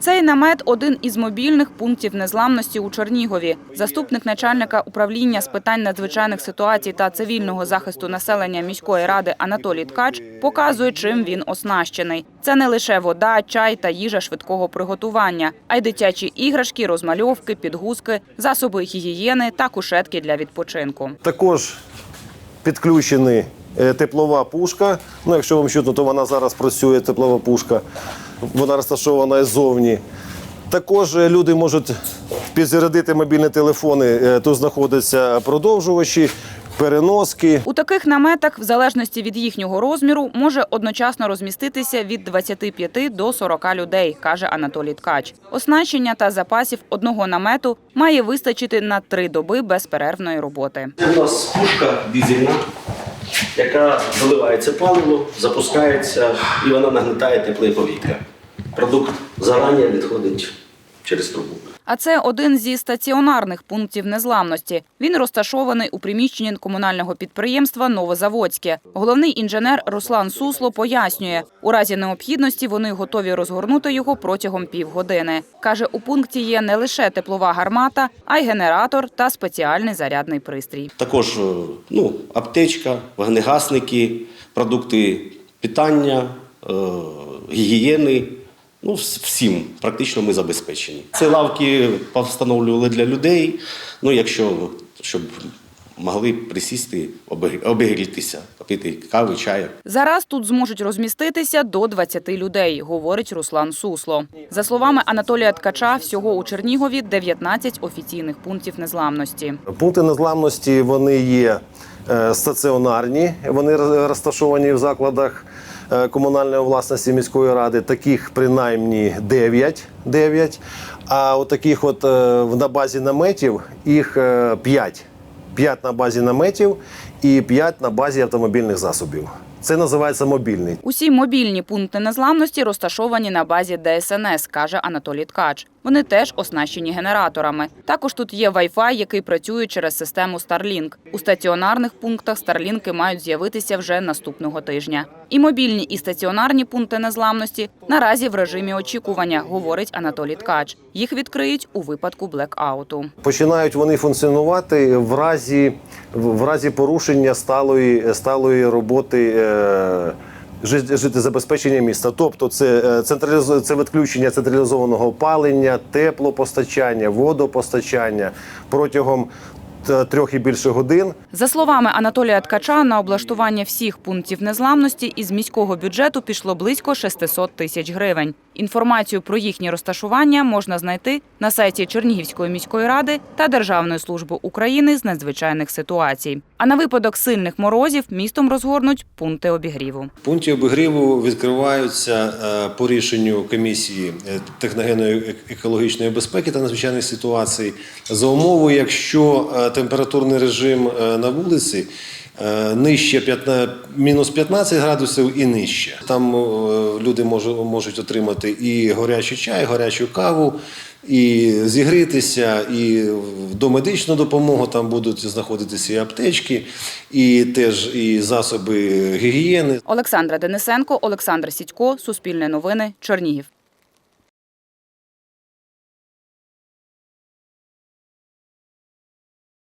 Цей намет один із мобільних пунктів незламності у Чернігові. Заступник начальника управління з питань надзвичайних ситуацій та цивільного захисту населення міської ради Анатолій Ткач показує, чим він оснащений. Це не лише вода, чай та їжа швидкого приготування, а й дитячі іграшки, розмальовки, підгузки, засоби гігієни та кушетки для відпочинку. Також підключена теплова пушка. Ну, якщо вам чутно, то вона зараз працює, теплова пушка. Вона розташована ззовні. Також люди можуть підзарядити мобільні телефони. Е, Тут знаходяться продовжувачі, переноски. У таких наметах, в залежності від їхнього розміру, може одночасно розміститися від 25 до 40 людей, каже Анатолій Ткач. Оснащення та запасів одного намету має вистачити на три доби безперервної роботи. У нас пушка дизельна, яка заливається паливо, запускається і вона нагнетає тепле повітря. Продукт зарані відходить через трубу. А це один зі стаціонарних пунктів незламності. Він розташований у приміщенні комунального підприємства Новозаводське. Головний інженер Руслан Сусло пояснює, у разі необхідності вони готові розгорнути його протягом півгодини. Каже, у пункті є не лише теплова гармата, а й генератор та спеціальний зарядний пристрій. Також е, ну, аптечка, вогнегасники, продукти питання, е, гігієни. Ну, всім практично ми забезпечені. Ці лавки встановлювали для людей, ну, якщо щоб могли присісти, обігрітися, попити кави, чаю. Зараз тут зможуть розміститися до 20 людей, говорить Руслан Сусло. За словами Анатолія Ткача, всього у Чернігові 19 офіційних пунктів незламності. Пункти незламності вони є е, стаціонарні, вони розташовані в закладах комунальної власності міської ради. Таких принаймні 9. 9. А от таких от е, на базі наметів їх 5. 5 на базі наметів і 5 на базі автомобільних засобів. Це називається мобільний. Усі мобільні пункти незламності розташовані на базі ДСНС, каже Анатолій Ткач. Вони теж оснащені генераторами. Також тут є Wi-Fi, який працює через систему Starlink. У стаціонарних пунктах Старлінки мають з'явитися вже наступного тижня. І мобільні, і стаціонарні пункти незламності наразі в режимі очікування, говорить Анатолій Ткач. Їх відкриють у випадку блекауту. Починають вони функціонувати в разі, в разі порушення сталої, сталої роботи е, життєзабезпечення міста. Тобто це, е, централіз... це відключення централізованого опалення, теплопостачання, водопостачання протягом трьох і більше годин. За словами Анатолія Ткача, на облаштування всіх пунктів незламності із міського бюджету пішло близько 600 тисяч гривень. Інформацію про їхнє розташування можна знайти на сайті Чернігівської міської ради та Державної служби України з надзвичайних ситуацій. А на випадок сильних морозів містом розгорнуть пункти обігріву. Пункти обігріву відкриваються е, по рішенню комісії е, техногенної е- екологічної безпеки та надзвичайних ситуацій за умови, якщо е, температурний режим е, на вулиці е, нижче 15, мінус 15 градусів і нижче. Там е, люди можу- можуть отримати і гарячий чай, гарячу каву. І зігрітися, і до медичну допомогу там будуть знаходитися і аптечки, і теж і засоби гігієни. Олександра Денисенко, Олександр Сідько, Суспільне новини, Чернігів.